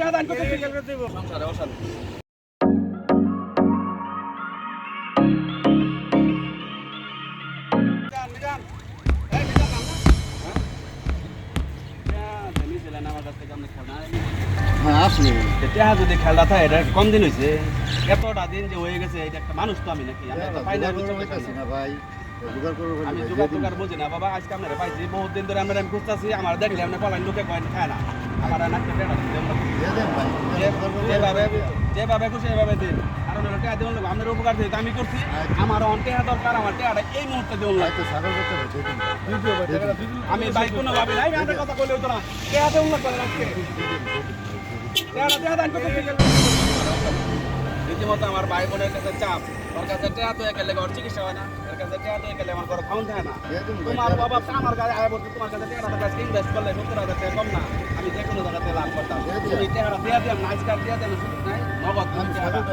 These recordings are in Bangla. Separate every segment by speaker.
Speaker 1: টাকা দান করতে সংসারে অশান্তি? হ্যাঁ?
Speaker 2: আসলে
Speaker 1: যদি খেলটা থাকে এটা কম দিন হয়েছে এতটা দিন যে হয়ে গেছে এটা একটা মানুষ তো আমি নাকি আমি একটা পাই বুঝতে না।
Speaker 2: না ভাই জোগাড় করব বলে
Speaker 1: আমি জোগাড় টোগাড় বুঝি না বাবা আজকে আপনারা পাইছি বহুত দিন ধরে আমরা আমি খুঁজতেছি আমার দেখলে আপনি পলাইন লোকে কয়েন খায় না আমার আর নাচতে দেয় না
Speaker 2: দিয়ে দেন ভাই,
Speaker 1: যে-
Speaker 2: জোগাড় করব
Speaker 1: যেভাবে। যেভাবে খুশি সেভাবে দিন। কারণ হলো টেয়া দেবেন আপনার উপকার দিতে আমি করছি। আমার অন টেয়া দরকার আমার টেয়াটা এই মুহূর্তে দেবেন
Speaker 2: ভাই তো সাগর করতে হবে, দিয়ে দেন। দিয়ে দিন।
Speaker 1: আমি বাইক কোনো ভাবি নাই আমি আপনার কথা বলে হতো না। টেয়া দেবেন লাগবে না আজকে। দান রীতিমতো আমার ভাই বোনের কাছে চাপ। ওর কাছে টেয়া তো একে লেগে ওর চিকিৎসা হয় না। কাছে তো একে লেগে আমার ঘরে খাওয়ান থাকে না তোমার বাবা। আমার গায়ে আয় বলতে তোমার কাছে টাকা টাকা ইনভেস্ট করলে সত্তর হাজার টাকা কম না আমি যে কোনো জায়গাতে লাভ করতাম তুমি টাকাটা দিয়ে দিও নাইস কার্ড দিয়ে দেন নগদ তুমি টাকাটা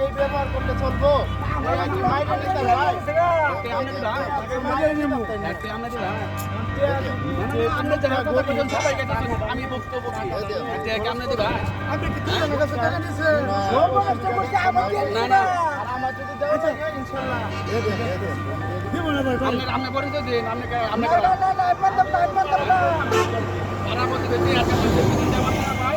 Speaker 2: এই ব্যবহার করলে চলবো।
Speaker 1: সবাইকে দিচ্ছি। আমি বক্তব্য না না
Speaker 2: দেন
Speaker 1: আপনি পরিচয় দিন আপনি আপনি পাড়া মধ্যে ভাই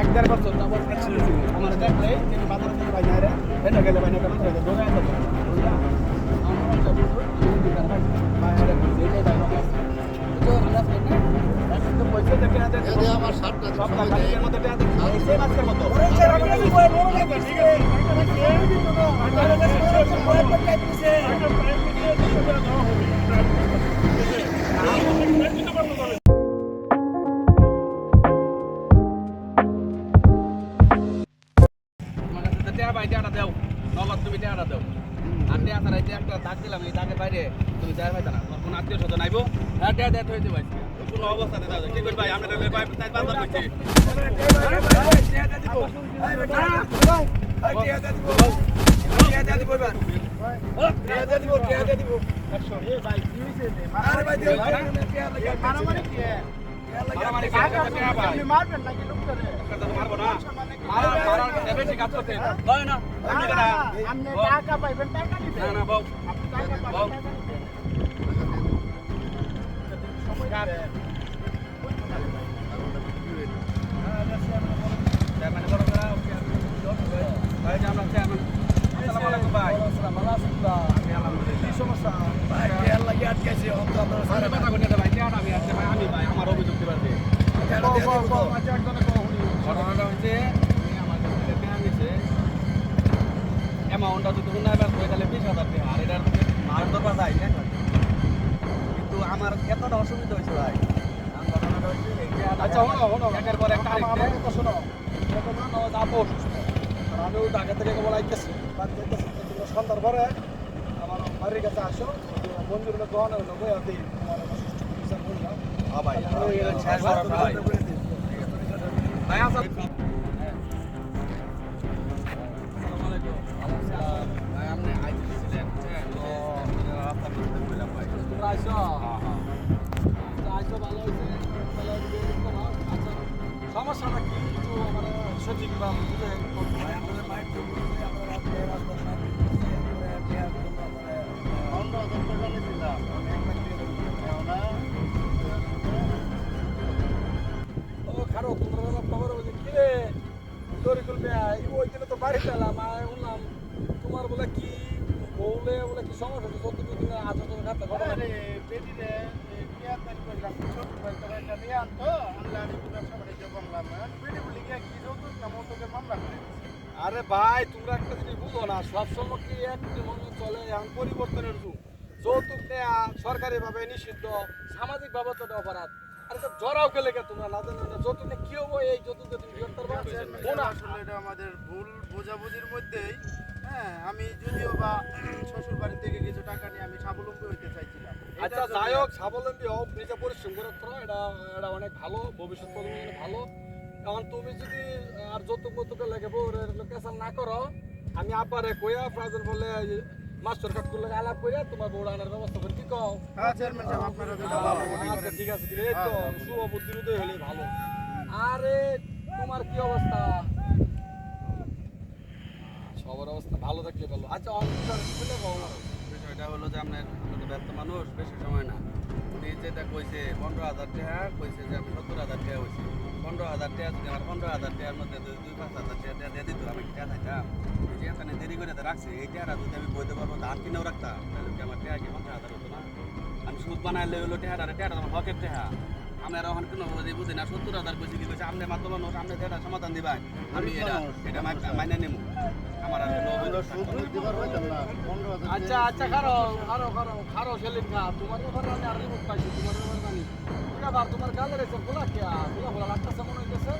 Speaker 1: এক দেড় বছর তারপর টেয়া ভাই, টেয়াটা দাও। নগদ তুমি টেয়াটা দাও। আর টেয়া ছাড়া একটা দাগ দিলাম, এই দাগের বাইরে তুমি টেয়া পাইতা না। তোমার কোনো আত্মীয়-স্বজন আইবো? হ্যাঁ, টেয়া দেয়া থইতে পারছি। কোনো অবস্থাতে দাও। কি ভাই? আমরা ভাই, করছি। করে একটা টেয়া ভাই। একটা তো মারবো না। কাজ করতে। হয় না? না। ভাই, যে আমরা চেয়ারম্যান। আসসালামু আলাইকুম ভাই। আমি আলহামদুলিল্লাহ। আরে কথা কইতে দে ভাই, চেয়ারটা আমি আজকে ভাই, আমি ভাই, আমার অভিযোগ দিবার দে। ঘটনাটা হচ্ছে, আমি আমার কাছ থেকে পেয়ে নিছে। যদি উন্নয়ন ব্যাস হয়ে তাহলে বিশ হাজার টাকা। আর এটার মায়ের দরকার নাই, না? কিন্তু আমার এতটা অসুবিধা হয়েছে ভাই।
Speaker 3: আচ্ছা, শোনো, শোনো।
Speaker 1: একের পর এক তারিখ।
Speaker 3: আমার কথা শোনো। তো না যাব অসুস্থ। আর আমি ওই ঢাকা থেকে কেবল আইতেছি বাদ যাইতেছি। তো তোমরা সন্ধ্যার পরে আমার বাড়ির কাছে আসো। হলো গহনা হলো বই আর দিই। আমার অসুস্থ করলাম
Speaker 1: হ্যাঁ ভাই
Speaker 3: ওই
Speaker 1: শেষ করার ভাই। ভাই
Speaker 3: সমস্যাটা কি? সঠিক বা বুঝে
Speaker 1: আমাদের
Speaker 3: ও খারো তোমরা খবর বলছি ওই দিনে তো বাড়িতে এলাম আর তোমার বলে কি কি সমস্যা? হচ্ছে চোদ্দ দিনে আজ তোর খাতে ঘটনা
Speaker 2: আরে বেটিরে এই বিয়া তারিখ করলাম ছোট ভাই তোরা একটা নিয়ে আনতো আনলে আমি তো ব্যবসা বাণিজ্য করলাম না বেটি বলি গিয়ে কি যৌতুক? না মৌতুকের মামলা করে
Speaker 3: আরে ভাই তোমরা একটা জিনিস বুঝো না সবসময় কি একটি মনে চলে এখন পরিবর্তনের যুগ যৌতুক নেয়া সরকারিভাবে নিষিদ্ধ সামাজিকভাবে তো অপরাধ। আরে তো জড়াও গেলে কে তোমরা? না জানো না যৌতুক কি হব? এই যৌতুকে তুমি গ্রেফতার
Speaker 2: আসলে এটা আমাদের ভুল বোঝাবুঝির মধ্যেই হ্যাঁ? আমি যদিও বা শ্বশুর বাড়ি থেকে কিছু টাকা নিয়ে আমি স্বাবলম্বী হইতে চাইছিলাম।
Speaker 3: আচ্ছা যাই হোক স্বাবলম্বী হোক নিজে পরিশ্রম করে করো এটা এটা অনেক ভালো ভবিষ্যৎ প্রজন্মের ভালো। এখন তুমি যদি আর যৌতুক মতুকে লেগে বউরের কেসাল না করো আমি কইয়া প্রয়োজন বলে মাস্টার কাট করলে আলাপ কইয়া তোমার আনার ব্যবস্থা করে কি কও?
Speaker 2: হ্যাঁ চেয়ারম্যান সাহেব আপনারা যেটা ভালো মনে
Speaker 3: আচ্ছা ঠিক আছে এই তো
Speaker 2: হ্যাঁ,
Speaker 3: শুভ বুদ্ধির উদয় হলে ভালো। আরে তোমার কি অবস্থা? সবার অবস্থা ভালো থাকলে ভালো। আচ্ছা অঙ্কটা খুলে
Speaker 1: কইছে পনেরো হাজার টাকা কইছে যে আমি সত্তর হাজার টাকা হয়েছে পনেরো হাজার টাকা যদি আমার পনেরো হাজার টাকার মধ্যে দুই দুই পাঁচ হাজার টাকা দিয়ে দিত আমি টাকা এই যে এখানে দেরি করে তো রাখছি এই টাকাটা যদি আমি বইতে পারব ধান কিনেও রাখতাম। তাহলে কি আমার টাকা কি পঞ্চাশ হাজার হতো না? আমি সুদ বানাইলে হলো টাকাটা টাকাটা আমার হকের টাকা। আমি আর ওখানে কোনো বুঝি বুঝি না সত্তর হাজার কইছি কি কইছে আপনি মানুষ আপনি টাকা সমাধান দিবেন আমি এটা এটা মাইনে নেব আমার আর কোনো অভিযোগ থাকতো না।
Speaker 2: দিবার হইতাম না, 15,000
Speaker 3: আচ্ছা আচ্ছা খারো খারো খারো খারো সেলিম খা। তোমার ব্যাপারে আমি আর রিপোর্ট পাইছি তোমার ব্যাপারে জানি। ব্যাপার তোমার গালে রেছে খোলা কে? খোলা খোলা লাগতেছে মনে হইতেছে।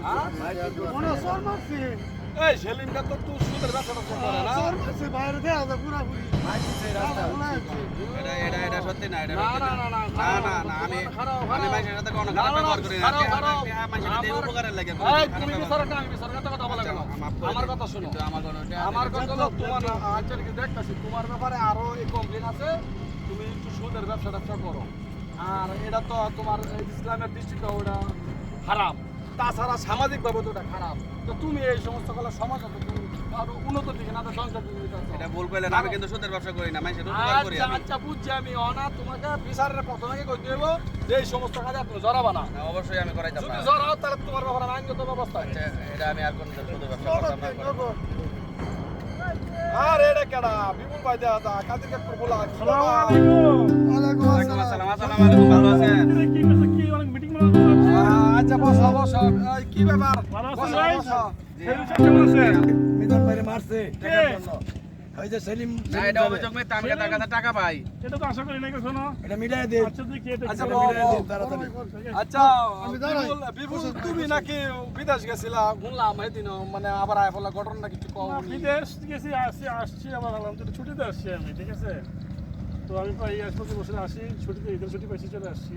Speaker 3: হ্যাঁ?
Speaker 2: মনে হয় চোর মারছে।
Speaker 3: এই সেলিম খা তো তুই সুদের ব্যবসাটা তো করে না।
Speaker 2: চোর মারছে, বাইরে দেয়া যায় পুরাপুরি। খোলা আছে।
Speaker 1: এটা এটা এটা সত্যি না এটা
Speaker 3: না, না, না, না,
Speaker 1: না না আমি
Speaker 3: খারাপ,
Speaker 1: আমি
Speaker 3: খারাপ।
Speaker 1: সাথে কোনো খারাপ ব্যবহার করি না। আমি-
Speaker 3: খারাপ।
Speaker 1: সাথে উপকারের লাগে।
Speaker 3: এই তুমি বিচারক আমি বিচারক আমার কথা শুনো।
Speaker 1: আমার
Speaker 3: কথা হলো তোমার আচ্ছা কি দেখতেছি। তোমার ব্যাপারে আরও এই কমপ্লেন আছে। তুমি একটু সুদের ব্যবসা ব্যবসা করো। আর এটা তো তোমার ইসলামের দৃষ্টিতে ওটা খারাপ। তাছাড়া সামাজিক ভাবে তো ওটা খারাপ। তো তুমি এই সমস্ত কলা সমাজ আরও উন্নত দিকে না সংসার
Speaker 1: এটা ভুল কইলেন আমি কিন্তু সুদের ব্যবসা করি না মানুষের করি
Speaker 3: আচ্ছা
Speaker 1: আমি।
Speaker 3: আচ্ছা বুঝছি আমি অনা তোমাকে বিচারের প্রথমে কই দেব যে এই সমস্ত কাজে জড়াবা না।
Speaker 1: না, অবশ্যই আমি করাইতাম
Speaker 3: যদি
Speaker 1: না
Speaker 3: জড়াও তাহলে তোমার ব্যাপারে আইনগত ব্যবস্থা
Speaker 1: আচ্ছা, এটা আমি আর কোনো সুদের ব্যবসা করতাম না
Speaker 3: এটা কেডা? বিপুল ভাই দেয়া দা কাজে কাকুর বলা
Speaker 2: ওয়ালাইকুম
Speaker 1: ওয়ালাইকুম
Speaker 2: আসসালাম।
Speaker 1: আসসালাম আসসালামু আলাইকুম ভালো আছেন?
Speaker 3: আচ্ছা বসো বসো। কি ব্যাপার? বসো বসো।
Speaker 4: মিদন ভাইরে মারছে। টাকার জন্য। ওই যে সেলিম
Speaker 1: না এটা অভিযোগ মিথ্যা তার কাছে টাকা পাই।
Speaker 5: এটা তো আশা করি নাই শোনো
Speaker 4: এটা মিটাই দিন।
Speaker 5: আচ্ছা দেখি। এটা
Speaker 3: আচ্ছা
Speaker 4: মিটাই
Speaker 3: বল।
Speaker 4: তাড়াতাড়ি।
Speaker 3: আচ্ছা বিপুল বিপুল তুমি নাকি বিদেশ গেছিলা? শুনলাম এদিন মানে আবার আয় ফেলা ঘটনা কিছু কও
Speaker 5: বিদেশ গেছি আসছি আসছি আবার আলাম তো ছুটিতে আসছি আমি ঠিক আছে? তো আমি প্রায় প্রতি আসি ছুটিতে ঈদের ছুটি পাইছি চলে আসছি।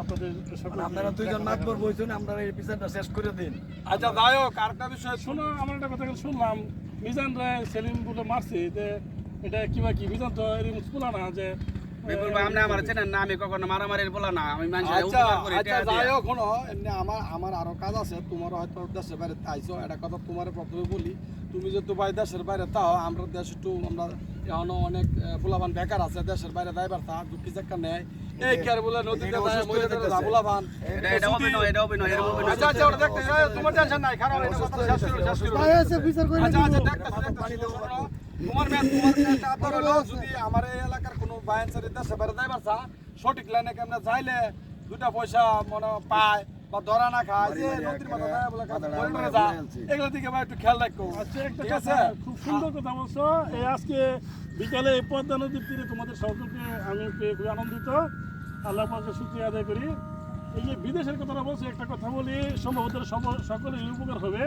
Speaker 5: আপনাদের সকল
Speaker 4: আপনারা দুইজন মাতবর বইছেন আপনারা এই বিচারটা শেষ করে দিন।
Speaker 3: আচ্ছা যাই হোক আরেকটা বিষয়
Speaker 5: শোনো আমার একটা কথা শুনলাম মিজান রায় সেলিম বলে মারছে যে এটা কিবা কি? মিজান তো এরকম শোনা না যে
Speaker 1: আপনি আমার চেনেন না আমি কখনো মারামারির বলা না আমি মানুষের
Speaker 3: আচ্ছা
Speaker 1: উপকার করি
Speaker 3: আচ্ছা
Speaker 1: টাকা
Speaker 3: যাই হোক এমনি আমার আমার আরও কাজ আছে তোমার হয়তো দেশের বাইরে আইছো এটা কথা তোমার প্রথমে বলি তুমি যে দুবাই দেশের বাইরে তাও আমরা দেশ একটু আমরা এখনও অনেক ফুলাবান বেকার আছে দেশের বাইরে যাইবার তা দুঃখী চাক্কা নেয় এই কেয়ার বলে নদীতে যায়
Speaker 4: অসুস্থ হয়ে
Speaker 3: ফুলাবান।
Speaker 1: এটা এটা অভিনয় এটা অভিনয় এরকম অভিনয়
Speaker 3: আচ্ছা আচ্ছা ওটা দেখতে তোমার টেনশন নাই খারাপ এটা কথা শেষ করো শেষ করো।
Speaker 2: ভাই বিচার করে
Speaker 3: আচ্ছা আচ্ছা
Speaker 2: দিব।
Speaker 3: দেখতেছি দেখতেছি শোনো, তোমার মেয়ে তোমার একটা আদর হলো যদি আমার এই এলাকার কোনো বায়ানসারি দেশে বাইরে যাইবার চা সঠিক লাইনে কেমনে যাইলে দুটা পয়সা মনে পায় বা ধরা না খায় যে নদীর মাথা যায় বলে বলে যা। এগুলো দিকে ভাই একটু খেয়াল রাখো।
Speaker 5: আচ্ছা একটা
Speaker 3: ঠিক
Speaker 5: কথা
Speaker 3: আছে?
Speaker 5: খুব সুন্দর কথা বলছো। এই আজকে বিকালে এই পদ্মা নদীর তীরে তোমাদের সকলকে আমি পেয়ে খুবই আনন্দিত। আল্লাহ পাকে শুক্রিয়া আদায় করি। এই যে বিদেশের কথাটা বলছি একটা কথা বলি সম্ভবত সকলের উপকার হবে।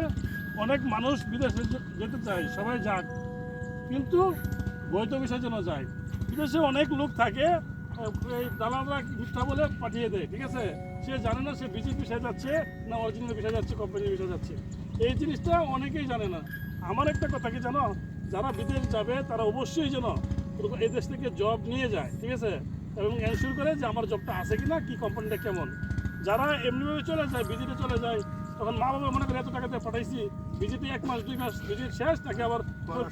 Speaker 5: অনেক মানুষ বিদেশে যেতে চায় সবাই যাক। কিন্তু বৈধ বিষয় যেন যায়। বিদেশে অনেক লোক থাকে এই দালালরা মিথ্যা বলে পাঠিয়ে দেয় ঠিক আছে? সে জানে না সে বিজির বিষয় যাচ্ছে না অরিজিনাল বিষয় যাচ্ছে কোম্পানির বিষয় যাচ্ছে। এই জিনিসটা অনেকেই জানে না। আমার একটা কথা কি জানো? যারা বিদেশ যাবে তারা অবশ্যই যেন এই দেশ থেকে জব নিয়ে যায় ঠিক আছে? এবং এনশিওর করে যে আমার জবটা আছে কি না কি কোম্পানিটা কেমন। যারা এমনিভাবে চলে যায় ভিজিটে চলে যায় তখন মা বাবা মনে করে এত টাকা দিয়ে পাঠাইছি। ভিজিটে এক মাস দুই মাস ভিজিট শেষ তাকে আবার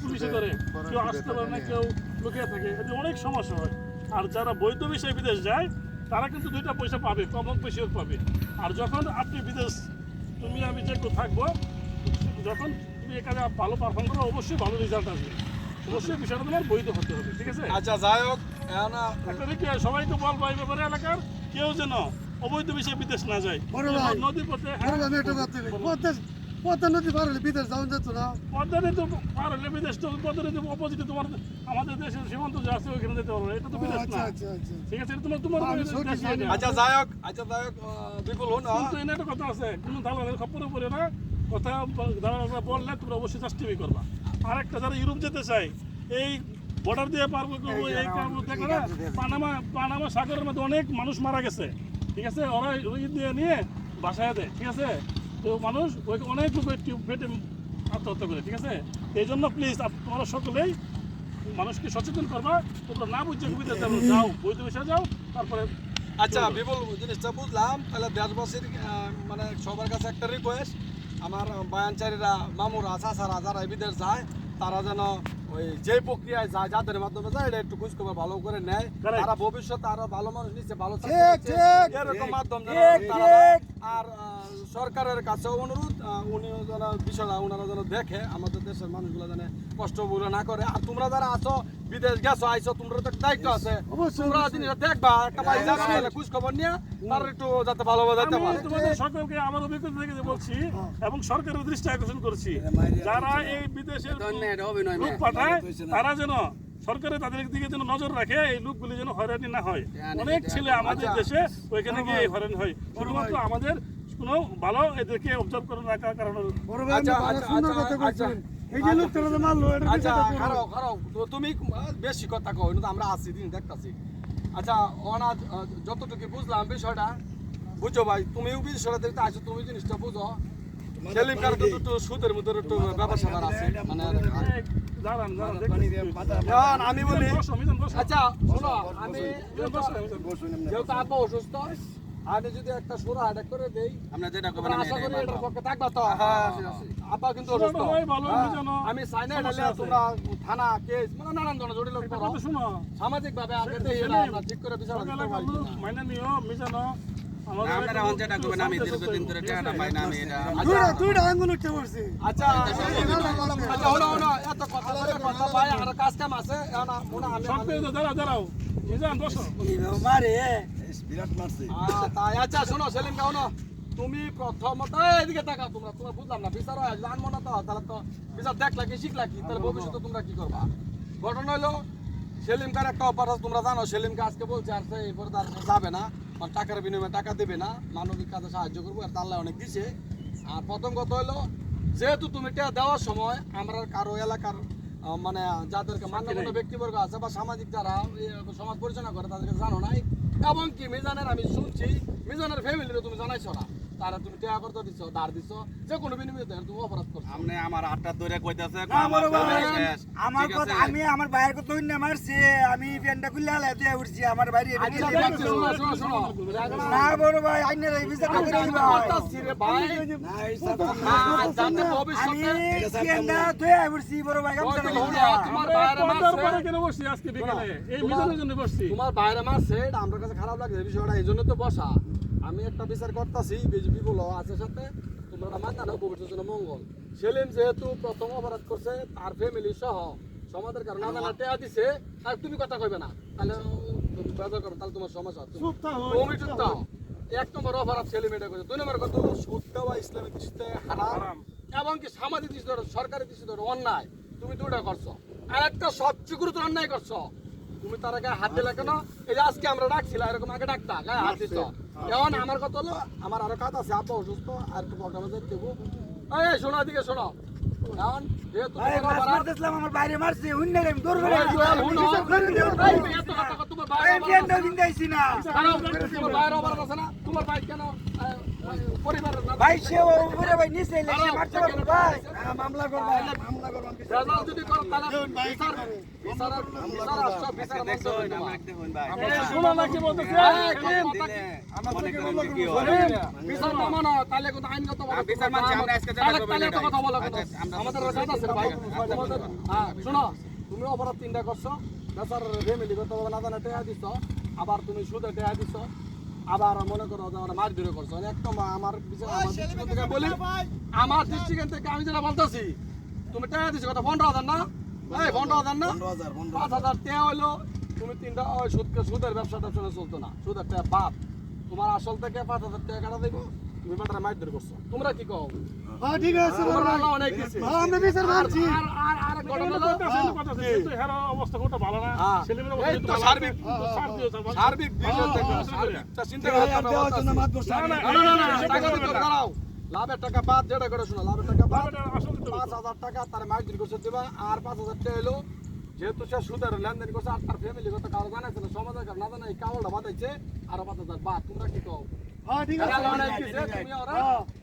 Speaker 5: পুলিশে ধরে। কেউ আসতে পারে না কেউ লুকিয়ে থাকে এতে অনেক সমস্যা হয়। আর যারা বৈধ বিষয়ে বিদেশ যায় তারা কিন্তু দুইটা পয়সা পাবে কম হোক বেশি হোক পাবে। আর যখন আপনি বিদেশ তুমি আমি যে কেউ থাকব যখন তুমি এখানে ভালো পারফর্ম করো অবশ্যই ভালো রেজাল্ট আসবে। অবশ্যই বিষয়টা তোমার বৈধ হতে হবে ঠিক আছে?
Speaker 3: আচ্ছা যাই হোক
Speaker 5: সবাইকে বলব এই ব্যাপারে এলাকার কেউ যেন অবৈধ বিষয়ে বিদেশ না যায়। নদীর পথে
Speaker 2: পদ্মা পদ্মা নদী পার হলে বিদেশ যাওয়া যেত না।
Speaker 5: পদ্মারে তো পার হলে বিদেশ তো পদ্মারে তো অপোজিটে তোমার আমাদের দেশের সীমান্ত যে আছে ওইখানে যেতে পারবে এটা তো বিদেশ
Speaker 2: আচ্ছা
Speaker 5: না।
Speaker 2: আচ্ছা আচ্ছা
Speaker 5: ঠিক আছে তোমার তোমার।
Speaker 3: আচ্ছা যাই হোক আচ্ছা যাই হোক আহ, বিপুল হন
Speaker 5: কিন্তু এনে একটা কথা আছে কোনো দালালের খপ্পরে পড়ে না। কথা দালালরা বললে তোমরা অবশ্যই জাস্টিফাই করবা। আর একটা যারা ইউরোপ যেতে চায় এই বর্ডার দিয়ে পারব করব এই কারণ দেখো না পানামা পানামা সাগরের মধ্যে অনেক মানুষ মারা গেছে। ঠিক আছে ওরা ওই দিয়ে নিয়ে বাসায় দেয় ঠিক আছে? তো মানুষ ওই অনেক লোক টিউব ফেটে আত্মহত্যা করে ঠিক আছে? এই জন্য প্লিজ তোমরা সকলেই মানুষকে সচেতন করবা তোমরা না বুঝছে কবিতা যাও বৈধ বিষয়ে যাও তারপরে
Speaker 3: আচ্ছা বিপুল জিনিসটা বুঝলাম। তাহলে দেশবাসীর মানে সবার কাছে একটা রিকোয়েস্ট আমার বায়ানচারীরা মামুর মামুরা চাষারা যারা বিদেশ যায় তারা যেন ওই যে প্রক্রিয়ায় যায় যাদের মাধ্যমে যায় এটা একটু খোঁজ খবর ভালো করে নেয়. তারা ভবিষ্যতে আরও ভালো মানুষ নিচ্ছে ভালো এরকম মাধ্যম। আর সরকারের কাছেও অনুরোধ উনিও যেন বিষয়টা ওনারা যেন দেখে আমাদের দেশের মানুষগুলো যেন কষ্ট ভুলে না করে। আর তোমরা যারা আছো বিদেশ গেছো আইছো তোমরা তো দায়িত্ব আছে। তোমরা জিনিসটা দেখবা একটা ভাই যাবে তাহলে খোঁজ খবর নিয়ে তার একটু যাতে ভালোভাবে যেতে পারে।
Speaker 5: তোমাদের সকলকে আমার অভিজ্ঞতা থেকে বলছি এবং সরকারের দৃষ্টি আকর্ষণ করছি। যারা এই বিদেশের লোক পাঠায় তারা যেন সরকারে তাদের দিকে যেন নজর রাখে এই লোকগুলি যেন হয়রানি না হয়। অনেক ছেলে আমাদের দেশে ওইখানে গিয়ে হয়রানি হয়। শুধুমাত্র আমাদের কোনো ভালো এদেরকে অবজার্ভ করে রাখার কারণে
Speaker 3: আচ্ছা, আচ্ছা, আচ্ছা, তুমি বেশি কথা কিন্তু আমরা আছি দিন দেখতাছি। আচ্ছা অনাথ যতটুকু বুঝলাম বিষয়টা বুঝছ ভাই তুমি বিষয়টা দেখতে আসো তুমি জিনিসটা বুঝো। সেলিম কার একটু সুদের মধ্যে একটু ব্যবসা আছে। মানে আমি বলি। আচ্ছা শোনো আমি। যেহেতু অসুস্থ আমি যদি একটা সুরা হাটা করে দেই
Speaker 6: আমরা যেটা করবেন আমি
Speaker 3: আশা করি এটার পক্ষে থাকবা তো? আব্বা কিন্তু
Speaker 5: সুরাটা
Speaker 3: অসুস্থ।
Speaker 5: হয় ভালো,
Speaker 3: হ্যাঁ,
Speaker 5: মিজানও
Speaker 3: আমি চাই না এটা। তোমরা থানা কেস মানে নানান ধরনের
Speaker 5: শোনো।
Speaker 3: সামাজিক ভাবে আগে এটা আমরা ঠিক করে বিচার
Speaker 5: মাইনে নিও, মিজানো। আমাদের
Speaker 6: আপনারা
Speaker 5: একটু-
Speaker 6: এখন যেটা করবেন আমি
Speaker 5: একটু
Speaker 6: দীর্ঘদিন ধরে
Speaker 5: ঠিক আছে?
Speaker 6: টাকাটা পাই না আমি এটা
Speaker 2: দুইটা দুইটা আঙ্গুল উঠতে পড়ছে
Speaker 3: আচ্ছা। আর হয়।
Speaker 4: বিরাট মারছে।
Speaker 3: তাই আচ্ছা শোনো সেলিম কাও না তুমি প্রথমত এদিকে তাকাও তোমরা তোমরা বুঝলাম না বিচার হয় জানব না তো তাহলে তো বিচার দেখলা কি শিখলা কি? তাহলে ভবিষ্যতে তোমরা কি করবা? ঘটনা হলো সেলিম কার একটা আছে তোমরা জানো সেলিমকে আজকে বলছে আর সেই পরে তার যাবে না মানে টাকার বিনিময়ে টাকা দেবে না মানবিক কাজে সাহায্য করব আর তাল্লা অনেক দিছে। আর প্রথম কথা হলো যেহেতু তুমি টাকা দেওয়ার সময় আমরা কারও এলাকার মানে যাদেরকে মান্যগণ্য ব্যক্তিবর্গ আছে বা সামাজিক যারা সমাজ পরিচালনা করে তাদেরকে জানো নাই এবং কি মিজানের আমি শুনছি মিজানের ফ্যামিলিরও তুমি জানাইছো না। তারা তুমি টাকা করতে দিছো ধার দিছো যে কোনো বিনিময়ে দেয় তুমি অপরাধ করছ
Speaker 6: আপনি আমার আটটা ধরে কইতাছে আমার
Speaker 7: বড় ভাই,
Speaker 6: কাজ শেষ।
Speaker 7: আমার কথা আমি আমার ভাইয়ের কথা হইনা মারছি আমি প্যান্টটা খুলে আলাই দিয়ে উঠছি আমার বাড়ি এটা
Speaker 3: আচ্ছা,
Speaker 7: নিয়ে
Speaker 3: দেখছি, শোনো, শোনো, শোনো।
Speaker 7: না বড় ভাই আইনের এই বিচার করে দিবা
Speaker 3: ভাই।
Speaker 7: আমি
Speaker 3: ভবিষ্যতে
Speaker 7: ধুয়ে উঠছি বড় ভাই গামছা
Speaker 3: ওই তো
Speaker 7: লাগিয়ে
Speaker 3: হলো,
Speaker 7: দিয়া।
Speaker 3: তোমার বাইরে
Speaker 5: পর্দার পরে কেন বসছি আজকে বিকেলে? এই মিজানের জন্য বসছি।
Speaker 3: তোমার বাইরে কাছে খারাপ লাগে বিষয়টা এই জন্য তো বসা আমি একটা বিচার করতেছি বিজেপি বলো আছে সাথে তোমরা মান্না না ভবিষ্যতের জন্য মঙ্গল। সেলিম যেহেতু প্রথম অপরাধ করছে তার ফ্যামিলি সহ সমাজের কারণে না টেয়া দিছে আর তুমি কথা কইবে না। তাহলে বেজার করো তাহলে তোমার সমস্যা তুমি
Speaker 5: চুপ
Speaker 3: থাও। এক নম্বর অপরাধ সেলিম এটা করছে। দুই নম্বর কথা সুদ দেওয়া ইসলামিক দৃষ্টিতে হারাম এবং কি সামাজিক দৃষ্টি ধরো সরকারি দৃষ্টি ধরো অন্যায়। তুমি দুটা করছ। আর একটা সবচেয়ে গুরুত্ব অন্যায় করছ। তুমি তার গায়ে হাত দিলে কেন? এই যে আজকে আমরা ডাকছিলাম এরকম আগে ডাকতা গায়ে হাত দিছ। এখন আমার কথা হলো আমার আরও কাজ আছে আপা অসুস্থ আর একটু বকা বাজার দেবো। এই শোনো দিকে শোনো। এখন যেহেতু তোমার
Speaker 7: আমার বাইরে মারছে
Speaker 3: হুনো,
Speaker 7: আমি
Speaker 3: তোমার তোমার কেন?
Speaker 7: ভাই সে উপরে ভাই নিচে সে মারতে পারব। ভাই
Speaker 2: মামলা করবা মামলা করবা।
Speaker 3: রেজাল্ট যদি করো তাহলে বিচার বিচার বিচার আসছো বিচার
Speaker 6: দেখছ,
Speaker 3: মধ্যে
Speaker 6: আমরা দেখুন ভাই।
Speaker 5: শোনো না কি বলতেছে?
Speaker 3: কি
Speaker 6: করেন হয়?
Speaker 3: বিচার না মানো তাহলে কিন্তু আইনগত ভাবে
Speaker 6: আর বিচার মানছি, আমরা আজকে যেটা
Speaker 3: তাহলে-
Speaker 6: করব
Speaker 3: তাহলে এত
Speaker 6: এটাই।
Speaker 3: কথা বলা কেন? আমাদের
Speaker 6: বুঝতে
Speaker 3: আছে ভাই। তোমাদের হ্যাঁ শোনো তুমি অপরাধ তিনটা করছ বেচার ফ্যামিলি কত না জানা টেয়া দিছ। আবার তুমি সুদে টেয়া দিছ। আবার মনে করো যে মাছ মার ধরে করছ একদম আমার থেকে বলি আমার দৃষ্টিকোণ থেকে আমি যেটা বলতেছি তুমি টাকা দিছো কত পনেরো হাজার না? এই পনেরো হাজার না? পাঁচ হাজার টাকা হইল তুমি তিনটা ওই সুদ সুদের ব্যবসা ট্যাবসা চলতো না। সুদের টাকা বাপ তোমার আসল থেকে পাঁচ হাজার টাকা কাটা দেবো। তুমি করছ। তোমরা কি কও?
Speaker 2: হ্যাঁ ঠিক আছে
Speaker 3: তোমার আল্লাহ অনেক দিছে।
Speaker 2: হ্যাঁ, আমরা বিচার
Speaker 3: আর আর আর এক ঘটনা হলো
Speaker 5: কিন্তু হের অবস্থা কোনটা ভালো না?
Speaker 3: হ্যাঁ।
Speaker 5: ছেলেমেয়ের অবস্থা
Speaker 3: তো সার্বিক
Speaker 5: আছে। সার-
Speaker 3: সার্বিক বিষয়
Speaker 5: হ্যাঁ, হ্যাঁ,
Speaker 3: সার্বিকটা চিন্তা করতে
Speaker 4: দেওয়ার জন্য
Speaker 5: না, না,
Speaker 3: না টাকা দিতে। দাঁড়াও। লাভের টাকা বাদ যেটা করে শোনো লাভের টাকা বাদ। পাঁচ হাজার টাকা তার মাইজুরি করছে দিবা আর পাঁচ হাজার টাকা এলো। যেহেতু সে সুদের লেনদেন করছে আর তার ফ্যামিলি কথা কারও জানাইছে না সমাজের কারও না জানা এই বাদাইছে আর পাঁচ হাজার বাদ। তোমরা কি কও?
Speaker 2: হ্যাঁ ঠিক আছে
Speaker 3: আল্লাহ অনেক দিছে, তুমি ওরা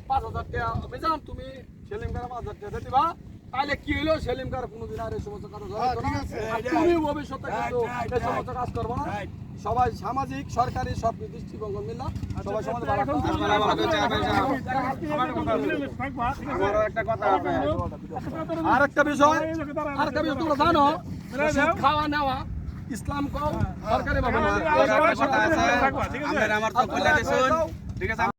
Speaker 3: পাঁচ হাজার টাকা মিজান তুমি সেলিম কারে পাঁচ হাজার টাকা দিবা তাহলে কি হলো সেলিম কার কোনোদিন আর এই সমস্ত তুমি ভবিষ্যতে কিন্তু এই সমস্ত কাজ করব না সবাই সামাজিক সরকারি সব দৃষ্টিভঙ্গ মিললাম সবাই সমাজ
Speaker 5: মিলে
Speaker 3: আর একটা বিষয় আর একটা বিষয় তোমরা জানো খাওয়া নেওয়া ইসলাম কও সরকারি।
Speaker 5: হ্যাঁ?
Speaker 6: আমার তো বলে দিছুন। ঠিক আছে।